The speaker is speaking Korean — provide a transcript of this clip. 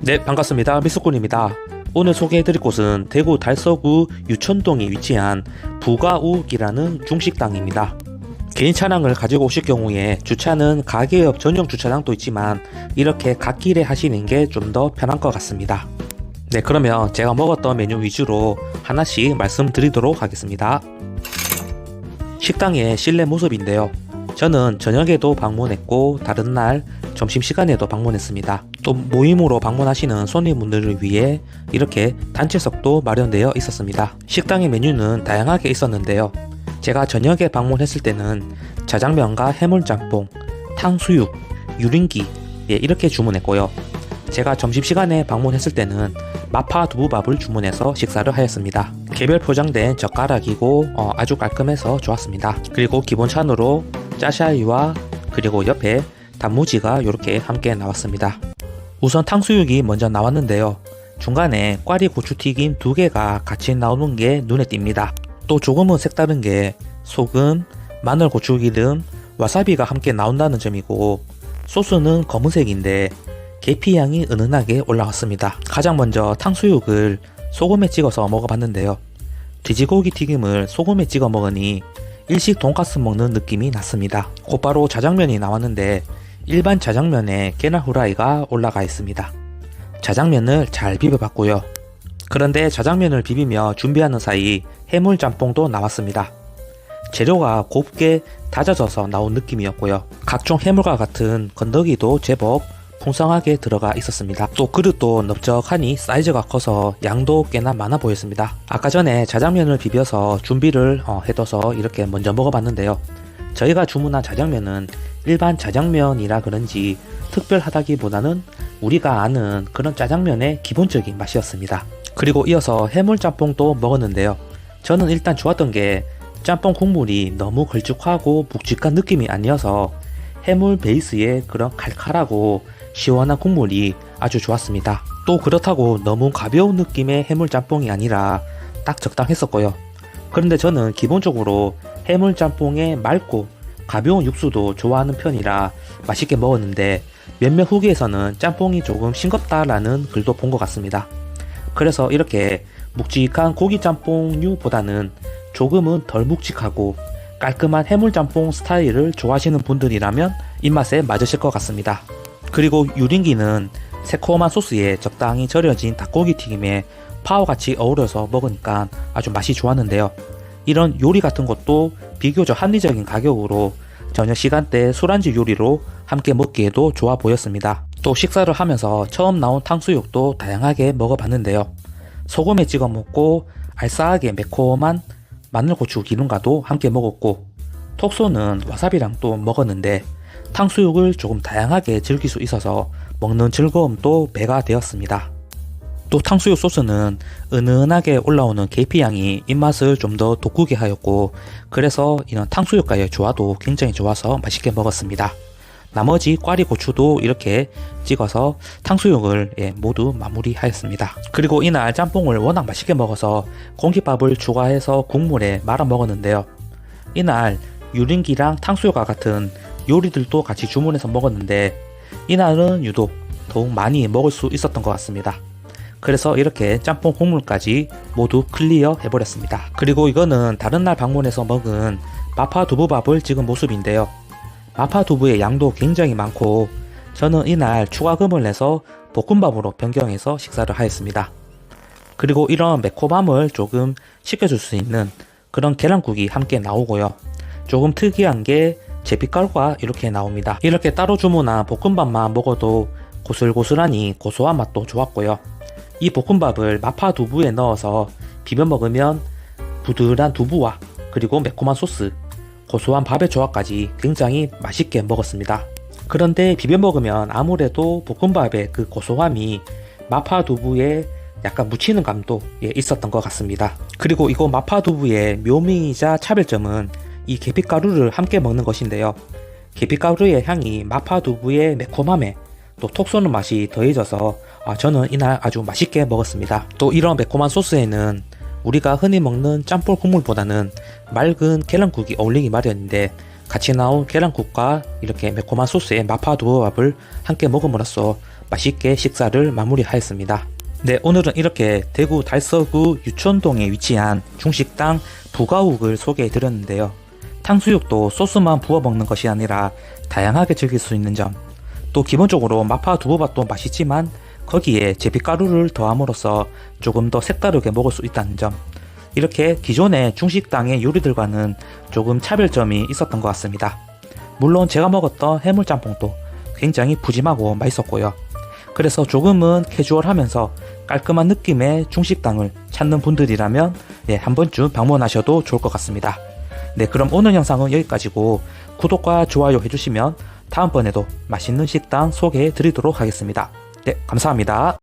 네, 반갑습니다. 미스꾼입니다. 오늘 소개해드릴 곳은 대구 달서구 유천동에 위치한 부가우이라는 중식당입니다. 개인 차량을 가지고 오실 경우에 주차는 가게업 전용 주차장도 있지만 이렇게 갓길에 하시는 게 좀 더 편한 것 같습니다. 네, 그러면 제가 먹었던 메뉴 위주로 하나씩 말씀드리도록 하겠습니다. 식당의 실내 모습인데요. 저는 저녁에도 방문했고 다른 날 점심시간에도 방문했습니다. 또 모임으로 방문하시는 손님분들을 위해 이렇게 단체석도 마련되어 있었습니다. 식당의 메뉴는 다양하게 있었는데요. 제가 저녁에 방문했을 때는 자장면과 해물짬뽕, 탕수육, 유린기 예, 이렇게 주문했고요. 제가 점심시간에 방문했을 때는 마파 두부밥을 주문해서 식사를 하였습니다. 개별 포장된 젓가락이고 어, 아주 깔끔해서 좋았습니다. 그리고 기본 찬으로 짜샤이와 그리고 옆에 단무지가 이렇게 함께 나왔습니다. 우선 탕수육이 먼저 나왔는데요. 중간에 꽈리 고추튀김 두 개가 같이 나오는 게 눈에 띕니다. 또 조금은 색다른 게 소금, 마늘 고추기름, 와사비가 함께 나온다는 점이고 소스는 검은색인데 계피 향이 은은하게 올라왔습니다. 가장 먼저 탕수육을 소금에 찍어서 먹어봤는데요. 돼지고기 튀김을 소금에 찍어 먹으니 일식 돈가스 먹는 느낌이 났습니다. 곧바로 자장면이 나왔는데 일반 자장면에 계란 후라이가 올라가 있습니다. 자장면을 잘 비벼봤고요. 그런데 자장면을 비비며 준비하는 사이 해물 짬뽕도 나왔습니다. 재료가 곱게 다져져서 나온 느낌이었고요. 각종 해물과 같은 건더기도 제법 풍성하게 들어가 있었습니다. 또 그릇도 넓적하니 사이즈가 커서 양도 꽤나 많아 보였습니다. 아까 전에 자장면을 비벼서 준비를 어, 해둬서 이렇게 먼저 먹어봤는데요. 저희가 주문한 자장면은 일반 자장면이라 그런지 특별하다기보다는 우리가 아는 그런 짜장면의 기본적인 맛이었습니다. 그리고 이어서 해물짬뽕도 먹었는데요. 저는 일단 좋았던 게 짬뽕 국물이 너무 걸쭉하고 묵직한 느낌이 아니어서 해물 베이스의 그런 칼칼하고 시원한 국물이 아주 좋았습니다. 또 그렇다고 너무 가벼운 느낌의 해물 짬뽕이 아니라 딱 적당했었고요. 그런데 저는 기본적으로 해물 짬뽕에 맑고 가벼운 육수도 좋아하는 편이라 맛있게 먹었는데 몇몇 후기에서는 짬뽕이 조금 싱겁다라는 글도 본 것 같습니다. 그래서 이렇게 묵직한 고기 짬뽕류보다는 조금은 덜 묵직하고 깔끔한 해물 짬뽕 스타일을 좋아하시는 분들이라면 입맛에 맞으실 것 같습니다. 그리고 유린기는 새콤한 소스에 적당히 절여진 닭고기 튀김에 파워같이 어우러서 먹으니까 아주 맛이 좋았는데요. 이런 요리 같은 것도 비교적 합리적인 가격으로 저녁 시간대 술안주 요리로 함께 먹기에도 좋아 보였습니다. 또 식사를 하면서 처음 나온 탕수육도 다양하게 먹어봤는데요. 소금에 찍어 먹고 알싸하게 매콤한 마늘고추 기름과도 함께 먹었고 톡소는 와사비랑 또 먹었는데 탕수육을 조금 다양하게 즐길 수 있어서 먹는 즐거움도 배가 되었습니다. 또 탕수육 소스는 은은하게 올라오는 계피향이 입맛을 좀 더 돋구게 하였고 그래서 이런 탕수육과의 조화도 굉장히 좋아서 맛있게 먹었습니다. 나머지 꽈리 고추도 이렇게 찍어서 탕수육을 예, 모두 마무리하였습니다. 그리고 이날 짬뽕을 워낙 맛있게 먹어서 공깃밥을 추가해서 국물에 말아 먹었는데요. 이날 유린기랑 탕수육과 같은 요리들도 같이 주문해서 먹었는데 이날은 유독 더욱 많이 먹을 수 있었던 것 같습니다. 그래서 이렇게 짬뽕 국물까지 모두 클리어 해버렸습니다. 그리고 이거는 다른 날 방문해서 먹은 마파 두부밥을 찍은 모습인데요. 마파 두부의 양도 굉장히 많고 저는 이날 추가금을 내서 볶음밥으로 변경해서 식사를 하였습니다. 그리고 이런 매콤함을 조금 식혀줄 수 있는 그런 계란국이 함께 나오고요. 조금 특이한 게 제피가루가 이렇게 나옵니다. 이렇게 따로 주문한 볶음밥만 먹어도 고슬고슬하니 고소한 맛도 좋았고요. 이 볶음밥을 마파 두부에 넣어서 비벼 먹으면 부드러운 두부와 그리고 매콤한 소스, 고소한 밥의 조합까지 굉장히 맛있게 먹었습니다. 그런데 비벼 먹으면 아무래도 볶음밥의 그 고소함이 마파 두부에 약간 묻히는 감도 예, 있었던 것 같습니다. 그리고 이거 마파 두부의 묘미이자 차별점은 이 계피가루를 함께 먹는 것인데요. 계피가루의 향이 마파 두부의 매콤함에 또 톡 쏘는 맛이 더해져서 아, 저는 이날 아주 맛있게 먹었습니다. 또 이런 매콤한 소스에는 우리가 흔히 먹는 짬뽕 국물보다는 맑은 계란국이 어울리기 마련인데 같이 나온 계란국과 이렇게 매콤한 소스의 마파 두부밥을 함께 먹음으로써 맛있게 식사를 마무리하였습니다. 네, 오늘은 이렇게 대구 달서구 유촌동에 위치한 중식당 부가욱을 소개해 드렸는데요. 탕수육도 소스만 부어 먹는 것이 아니라 다양하게 즐길 수 있는 점, 또 기본적으로 마파 두부밥도 맛있지만 거기에 제비가루를 더함으로써 조금 더 색다르게 먹을 수 있다는 점, 이렇게 기존의 중식당의 요리들과는 조금 차별점이 있었던 것 같습니다. 물론 제가 먹었던 해물짬뽕도 굉장히 푸짐하고 맛있었고요. 그래서 조금은 캐주얼하면서 깔끔한 느낌의 중식당을 찾는 분들이라면 예, 한 번쯤 방문하셔도 좋을 것 같습니다. 네, 그럼 오늘 영상은 여기까지고 구독과 좋아요 해주시면 다음번에도 맛있는 식당 소개해 드리도록 하겠습니다. 네, 감사합니다.